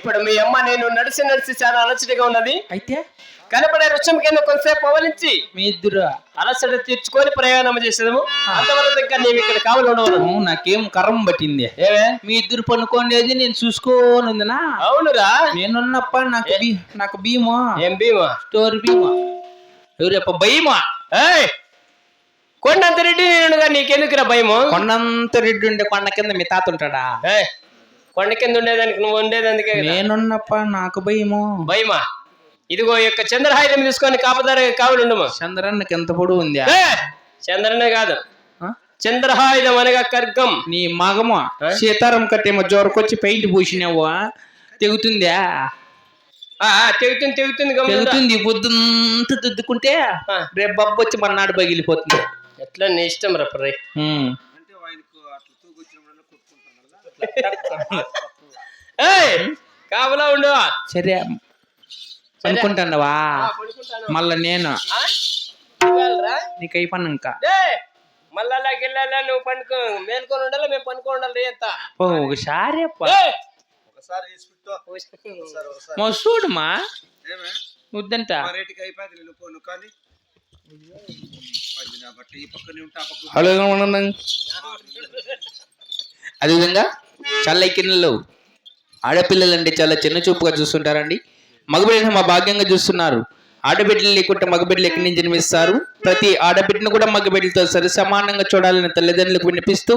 ఇప్పుడు మీ అమ్మ నేను నడిచి నడిచి చాలా అలసటగా ఉన్నది. అయితే? కనపడే వృక్షం కింద కొంతసేపు పవలించి మీ ఇద్దరు అలసట తీర్చుకొని ప్రయాణం చేసేదము. అంతవరకు ఇంకా నీవు ఇక్కడ కావాలి ఉండవు నాకేం కర్మ పట్టింది. ఏమే? మీ ఇద్దరు పనుకోండేది నేను చూసుకోని ఉందినా? అవునురా. నేనున్నప్ప నాకు బీ నాకు భీమా. ఏం భీమా? స్టోర్ భీమా. ఎవరప్ప భయమా ఏయ్! కొండంత రెడ్డి నేనుగా నీకెందుకురా భయము? కొండంత రెడ్డి ఉండే కొండ కింద మీ తాత ఉంటాడా? కొండ కింద ఉండేదానికి నువ్వు ఉండేదానికే కదా. నేనున్నప్ప నాకు భయము భయమా ఇదిగో యొక్క చంద్రహాయుధం తీసుకొని కాపదారి కావాలి ఉండము చంద్రన్నకి ఎంత పొడవు ఉందా! చంద్రనే కాదు? చంద్రహాయుధం అనగా ఖడ్గం నీ మగము సీతారాం కట్టేమో జోరకొచ్చి పెయింట్ పూసినావు తెగుతుందా తెగుతుంది తెగుతుంది. తెగుతుంది పొద్దుంత దుద్దుకుంటే. రేపు బొబ్బ వచ్చి మన్నాడు పగిలిపోతుంది ఎట్లా నీ ఇష్టం రా ప్రై ఉమ్. ఏయ్ కావలా ఉండు సరే. మళ్ళా నేను? నీకు అయిపోయినాక ఏయ్, మళ్ళా గిల్లాలా నువ్వు పండుకో. మేల్కొని ఉండాలి? మేము పనుకో ఉండాలి ఎంత? ఓ ఒకసారి అప్ప. ఏయ్! ఒకసారి వేసి పెట్టు ఒకసారి ఒకసారి. మా చూడమా? వద్దంట. రేటుకి అదేవిధంగా చాలా కిన్నెలు ఆడపిల్లలంటే చాలా చిన్న చూపుగా చూస్తుంటారండి. మగబిడ్డను మా భాగ్యంగా చూస్తున్నారు. ఆడబిడ్డలు లేకుంటే మగబిడ్డలు ఎక్కడి నుంచి జన్మిస్తారు? ప్రతి ఆడబిడ్డను కూడా మగబిడ్డలతో సరి సమానంగా చూడాలని తల్లిదండ్రులకు వినిపిస్తూ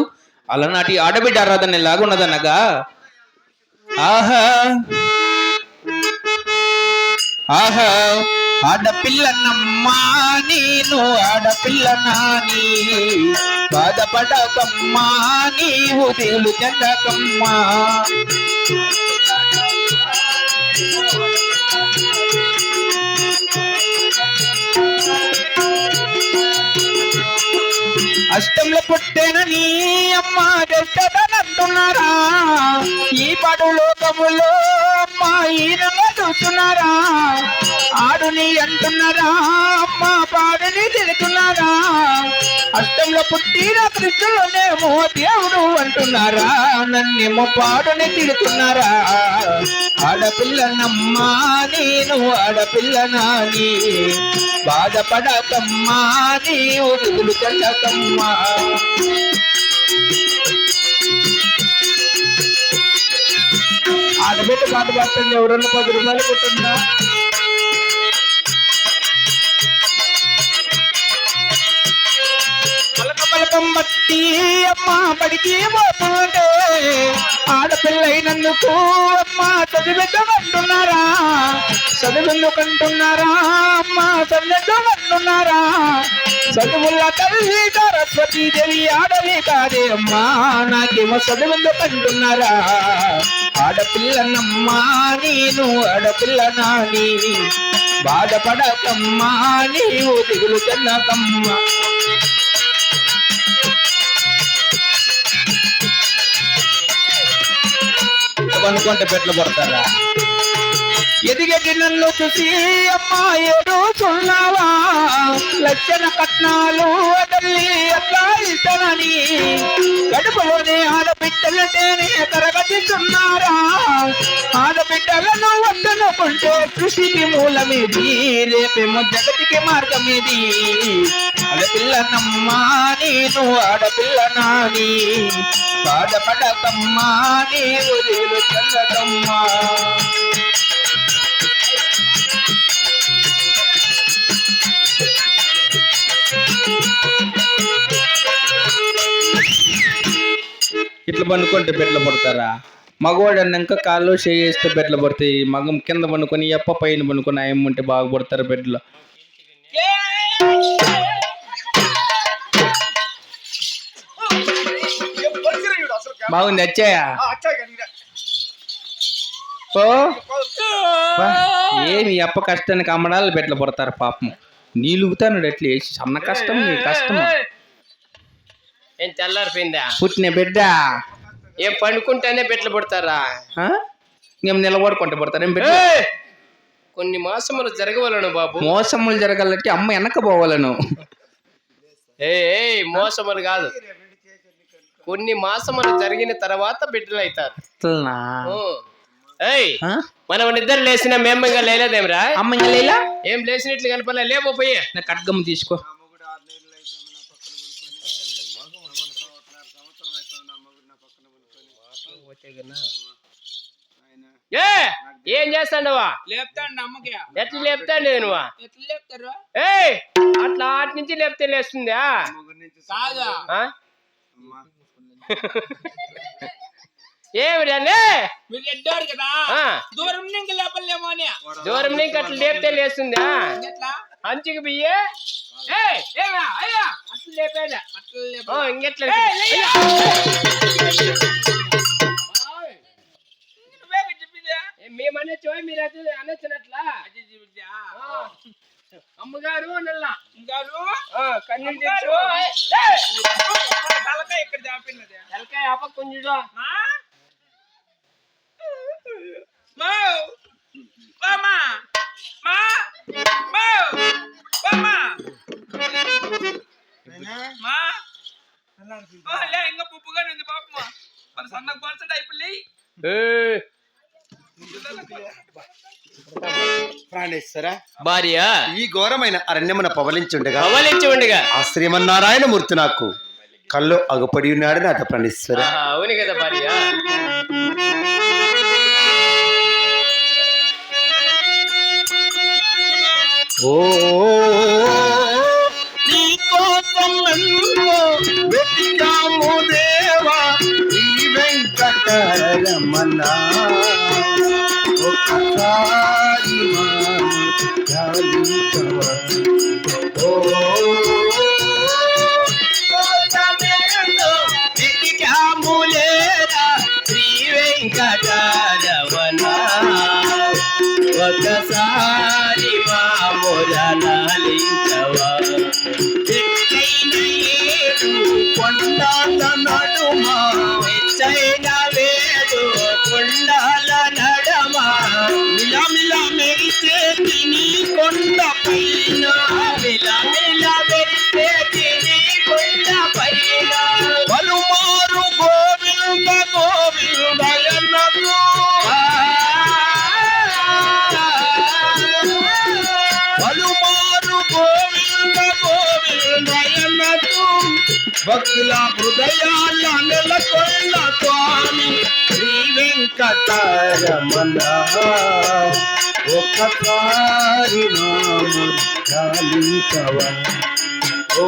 అలనాటి ఆడబిడ్డ ఆరాధన ఎలాగున్నదనగా ఆహా ఆహా. ఆడపిల్లనమ్మా నేను ఆడపిల్ల నాని బాధపడకమ్మా నీవు దిగులు చెందకమ్మా. అష్టంలో పుట్టేనని అమ్మ గెట్టదనంటున్నారా ఈ పడు లోకములో అమ్మ ఈయనగా చూస్తున్నారా ఆడుని అంటున్నారా? అమ్మ పాడుని తిడుతున్నారా అష్టంలో పుట్టిన కృష్ణులోనేమో దేవుడు అంటున్నారా? నన్నేమో పాడుని తిడుతున్నారా ఆడపిల్లనమ్మా నేను ఆడపిల్ల నాని బాధపడకమ్మా నీ దిగులు చెందకమ్మా పాట పాడుతుంది ఎవరన్నా పది రూపాయలు కొట్టుందా? పలక పలకం బట్టి అమ్మ బడికి పోతుంటే ఆడపిల్లైనందుకు అమ్మ చదివిద్దామంటున్నారా చదివెందుకంటున్నారా అమ్మ చదివిద్దామంటున్నారా చదువుల తల్లి సరస్వతి దేవి ఆడవి కాదే అమ్మా నాకేమో చదివెందుకంటున్నారా ఆడపిల్లనమ్మా నేను ఆడపిల్ల నీవి? బాధపడకమ్మా నీవు దిగులు చెందకమ్మా కొనుక్కుంటే పెట్లు పడతారా ఎదిగటి నన్ను చూసి అమ్మా ఏడు చున్నావా లక్షణ కట్నాలు వదల్లి అట్లా ఇస్తానని? గడుపులోనే ఆడబిడ్డలంటేనే తరగతిస్తున్నారా? ఆడబిడ్డలను వద్దనుకుంటే కృషికి మూలమేది రేపేమో జగతికి మార్గమేది. ఆడపిల్లనమ్మా నేను ఆడపిల్ల నాని బాధపడకమ్మా నీవు రేలు చల్లదమ్మా. ఇట్లా పండుకుంటే బెడ్లు పడతారా? మగవాడు అన్నాక కాళ్ళు చేస్తే బెడ్లు పడతాయి. మగం కింద పండుకొని ఎప్ప పైన పండుకొని ఉంటే బాగా పడతారు బెడ్లో. బాగుంది వచ్చాయా ఓ? ఏమి ఎప్ప కష్టానికి అమ్మడాలు బెడ్లు పడతారు పాపం. నీలుగుతాను ఎట్లా వేసి సన్న కష్టం నీ కష్టం. ఏం తెల్లారిపోయిందా? పుట్టిన బిడ్డ? ఏం పండుకుంటేనే పెట్లు పడతారా? ఇంకేం నిలబడుకుంటే పడతారు? ఏం బిడ్డ! కొన్ని మాసములు జరగవలను బాబు. మోసములు జరగాలంటే అమ్మ వెనక పోవాలను. ఏ మోసములు కాదు. కొన్ని మాసములు జరిగిన తర్వాత బిడ్డలు అవుతారు. ఏయ్? మనం నిద్ర లేచిన మేము ఇంకా లేలేదేమిరా? అమ్మ ఇంకా లేలా? ఏం లేచినట్లు కనపడలే లేపో పోయి. నా ఖడ్గం తీసుకో. ఏ ఏం చేస్తాండవా? లేపుతాండి అమ్మకి. ఎట్లా లేపుతాండి నువ్వు? ఎట్లా లేపుతారు? ఏయ్ అట్లా ఆటి నుంచి లేపితే లేస్తుందా? కాదా? ఆ? అమ్మా. ఏమి రానే మీరు ఎడ్డారు కదా? దూరం నుంచి లేపలేమో అని. దూరం నుంచి అట్లా లేపితే లేస్తుందా? ఎట్లా? అంచుకు బియ్యే అట్లా లేపేదా అట్లా ఇంకెట్లా చోయ మీరు అది అనొచ్చినట్లా అది చెప్పిందా ఆ, అమ్మగారు నల్ల గారు కన్నీళ్ళు గారు, తెచ్చు ఏయ్, తలకాయ ఇక్కడ చాపినది తలకాయ అప్ప కొంచెం మా మౌ మామా మా మౌ మామా ప్రాణేశ్వర భార్య. ఈ ఘోరమైన అరణ్యమున పవలించుండగా అవలించి ఉండగా ఆ శ్రీమన్నారాయణ మూర్తి నాకు కళ్ళు అగుపడి ఉన్నాడు నాట ప్రాణేశ్వర అవును కదా భార్య. ఓ నీ కోసం ఎంతో వెతికాము దేవా ఈ వెంకటరమణ. ఒక్కసారి ఒకసారి మా మురళించవా కొండ ఏడు మెరిసే కొండ పైన మిలమిల మెరిసే కొండ పైన పలుమారు గోవింద పలుమారు గోవింద భక్తుల హృదయాల నెలకొన్న స్వామి శ్రీ వెంకటరమణ. ఒక్కసారి నామ చాలించవా ఓ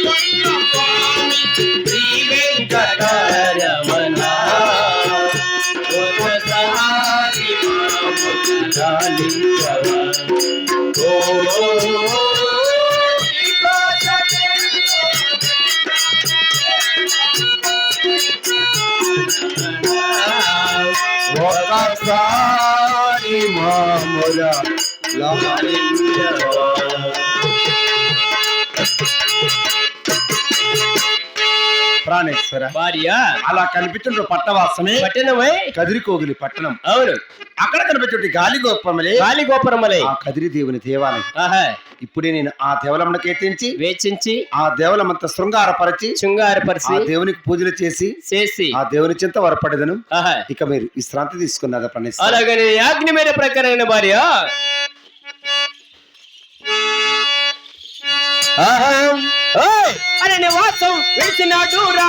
ఒకసారి మామూల. ప్రాణేశ్వర. భార్య. అలా కనిపించుండ్రు పట్టవాసమే పట్టణమై? కదిరికోగిలి పట్టణం. అవును. అక్కడ కనిపించుంటే గాలి గోపమలే. గాలి గోపురమలై. ఆ కదిరి దేవుని దేవాలయం. ఆహా. ఇప్పుడే నేను ఆ దేవలమును కేతించి వేచించి ఆ దేవలమంత శృంగారపరిచి శృంగారపరిచి దేవునికి పూజలు చేసి చేసి. ఆ దేవుని చింత వరపడదను. ఆహా. ఇక మీరు విశ్రాంతి తీసుకున్నదా ప్రణేశ్వర అలాగని యాజ్ఞ మీద ప్రకారమైన భార్య! అరే నివాసం విడిచినాడు రా